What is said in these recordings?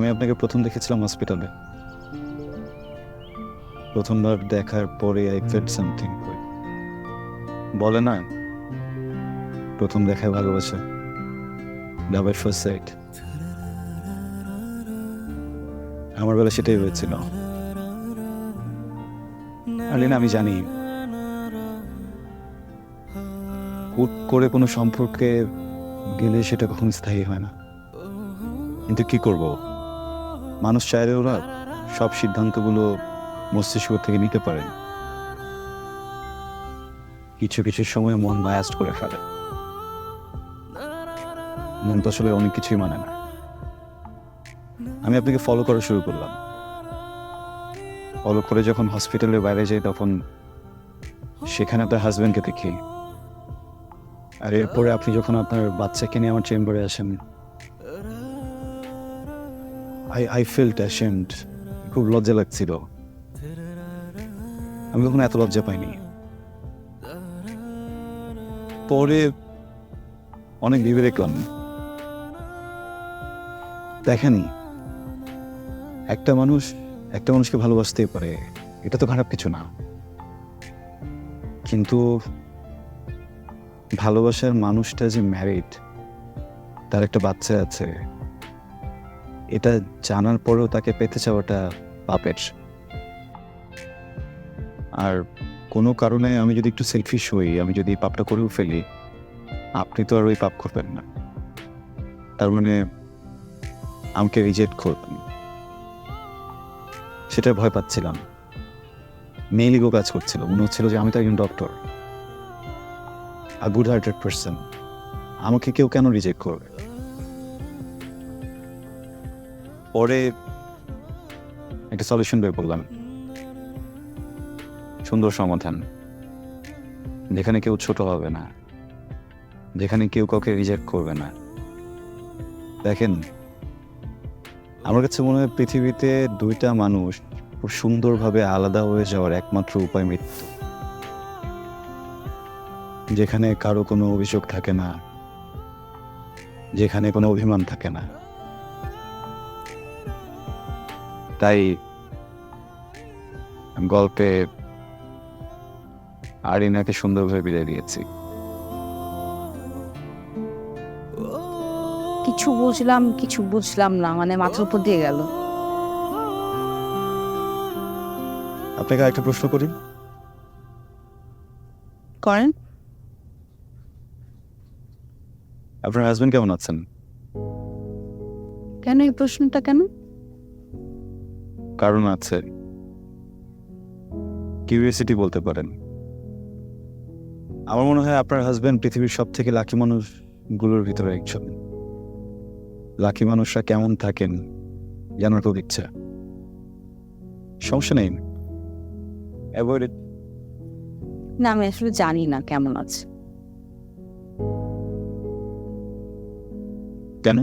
আমি আপনাকে প্রথম দেখেছিলাম হসপিটালে। প্রথমবার দেখার পরে আই ফেল সামথিং বলে না, প্রথম দেখায় ভালোবাসা। এট ফার্স্ট সাইট আমার বেলা সেটাই হয়েছিল। আলিনা, আমি জানি। হুট করে কোনো সম্পর্কে গেলে সেটা কখনো স্থায়ী হয় না। কিন্তু কি করব? মানুষ চাইলে ওরা সব সিদ্ধান্তগুলো মস্তিষ্ক থেকে নিতে পারেন। কিছু কিছু সময় মন বায়াস্ট করে ফেলে। মন তো আসলে অনেক কিছুই মানে না। আমি আপনাকে ফলো করা শুরু করলাম। ফলো করে যখন হসপিটালের বাইরে যাই তখন সেখানে আপনার হাজব্যান্ডকে দেখি। আর এরপরে আপনি যখন আপনার বাচ্চাকে নিয়ে আমার চেম্বারে আসেন আই আই ফিল্ট অ্যাশেন্ড খুব লজ্জা লাগছিল। আমি কখনো এত লজ্জা পাইনি। পরে অনেক ভেবে দেখলাম। দেখেনি একটা মানুষ একটা মানুষকে ভালোবাসতেই পারে, এটা তো খারাপ কিছু না। কিন্তু ভালোবাসার মানুষটা যে ম্যারিড তার একটা বাচ্চা আছে। এটা জানার পরেও তাকে পেতে চাওয়াটা পাপের আর কোনো কারণে আমি যদি একটু সেলফিশ হই, আমি যদি পাপটা করেও ফেলি, আপনি তো আর ওই পাপ করবেন না। তার মানে আমাকে রিজেক্ট করবেন। সেটা ভয় পাচ্ছিলাম। মেইলিগো কাজ করছিল। মনে হচ্ছিল যে আমি তো একজন doctor a good hearted person আমাকে কেউ কেন রিজেক্ট করবে? পরে একটা সলিউশন বের করলাম। সুন্দর সমাধান। যেখানে কেউ ছোট হবে না। যেখানে কেউ কাউকে রিজেক্ট করবে না। দেখেন, আমার কাছে মনে হয় পৃথিবীতে দুইটা মানুষ খুব সুন্দরভাবে আলাদা হয়ে যাওয়ার একমাত্র উপায় মৃত্যু। যেখানে কারও কোনো অভিযোগ থাকে না। যেখানে কোনো অভিমান থাকে না। তাই গল্পে আরিনাকে সুন্দরভাবে বিদায় দিয়েছি। কিছু বুঝলাম কিছু বুঝলাম না মানে মাথার উপর দিয়ে গেল। আপনাকে একটা প্রশ্ন করি। করেন। আপনার হাজবেন্ড কেমন আছেন? কেন এই প্রশ্নটা কেন? কারণ আছে। কিউরিয়াসিটি বলতে পারেন। আমার মনে হয় আপনার হাজবেন্ড পৃথিবীর সব থেকে লাকি মানুষগুলোর ভিতরে একজন। লাকি মানুষরা কেমন থাকেন জানার খুব ইচ্ছা। সমস্যা নেই। অ্যাভয়েড না আমি আসলে জানি না কেমন আছে। কেন?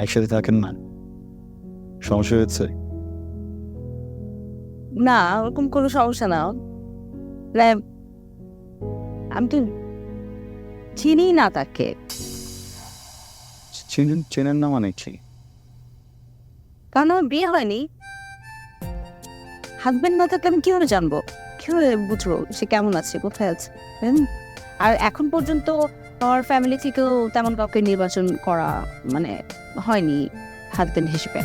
একসাথে থাকেন না? সমস্যা হয়েছে? না ওরকম কোনো সমস্যা না। মানে আমি তো চিনি না তাকে। চেনেন চেনেন না মানে কি? কারণ আমার বিয়ে হয়নি। হাজবেন্ড না থাকলে আমি কীভাবে জানব? কীভাবে বুঝব সে কেমন আছে কোথায় আছে? আর এখন পর্যন্ত আমার ফ্যামিলি থেকেও তেমন কাউকে নির্বাচন করা মানে হয়নি হাজবেন্ড হিসেবে।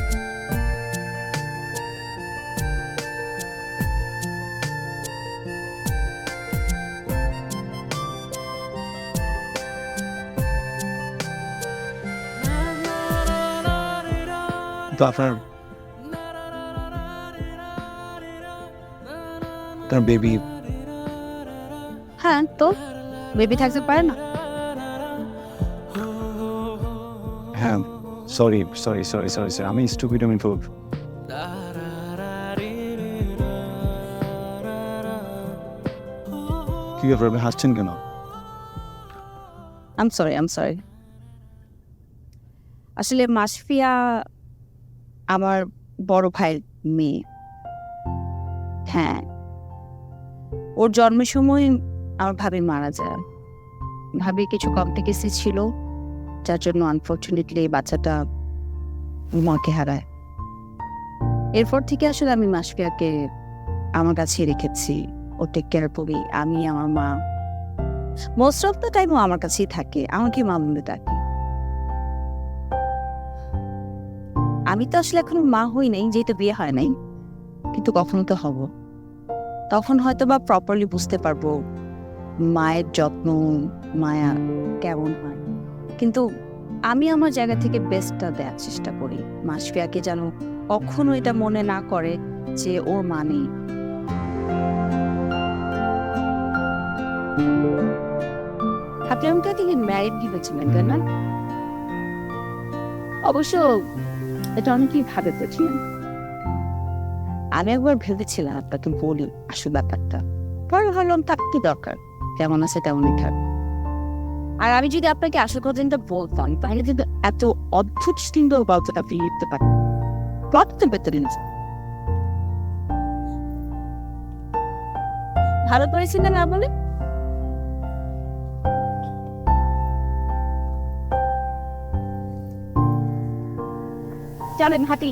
তো আপনার তার বেবি হ্যাঁ তো? বেবি থাকতে পারে না? হ্যাঁ sorry sorry sorry sorry sir আমি স্টুপিড আমি খুব কি ব্যাপার আপনি হাসছেন কেন? আম সরি আম সরি আসলে মাসফিয়া আমার বড় ভাইয়ের মেয়ে। হ্যাঁ। ওর জন্মের সময় আমার ভাবি মারা যায়। ভাবি কিছু কমপ্লিকেসি ছিল, যার জন্য আনফর্চুনেটলি এই বাচ্চাটা মাকে হারায়। এরপর থেকে আসলে আমি মাসফিয়াকে আমার কাছে রেখেছি। ও টেক কেয়ার করি। আমি, আমার মা। মোস্ট অফ দ্য টাইম ও আমার কাছেই থাকে। আমাকে মা বলে ডাকে। আমি তো আসলে এখনও মা হই নাই, যেহেতু বিয়ে হয় নাই। কিন্তু কখনো তো হব। তখন হয়তো বা প্রপারলি বুঝতে পারব মায়ের যত্ন, মায়া কেমন হয়। কিন্তু আমি আমার জায়গা থেকে বেস্টটা দেওয়ার চেষ্টা করি। মাসফিয়াকে যেন কখনো এটা মনে না করে যে ওর মা নেই। আপনি আমাকে ম্যারিড ভেবেছিলেন তাই না? অবশ্য এটা অনেকেই ভাবে পেয়েছিলেন আমি একবার ভেবেছিলাম আপনাকে বলি আসল ব্যাপারটা। পরে ভাবলাম তার কি দরকার? যেমন আছে তেমনই থাক। আর আমি যদি আপনাকে আসল কথাটা বলতাম তাহলে কিন্তু এত অদ্ভুত সুন্দর গল্পটা আপনি লিখতে পারেন প্লটটা বেতরে ভালো করেছিলেন না বলে? চলেন হাঁটি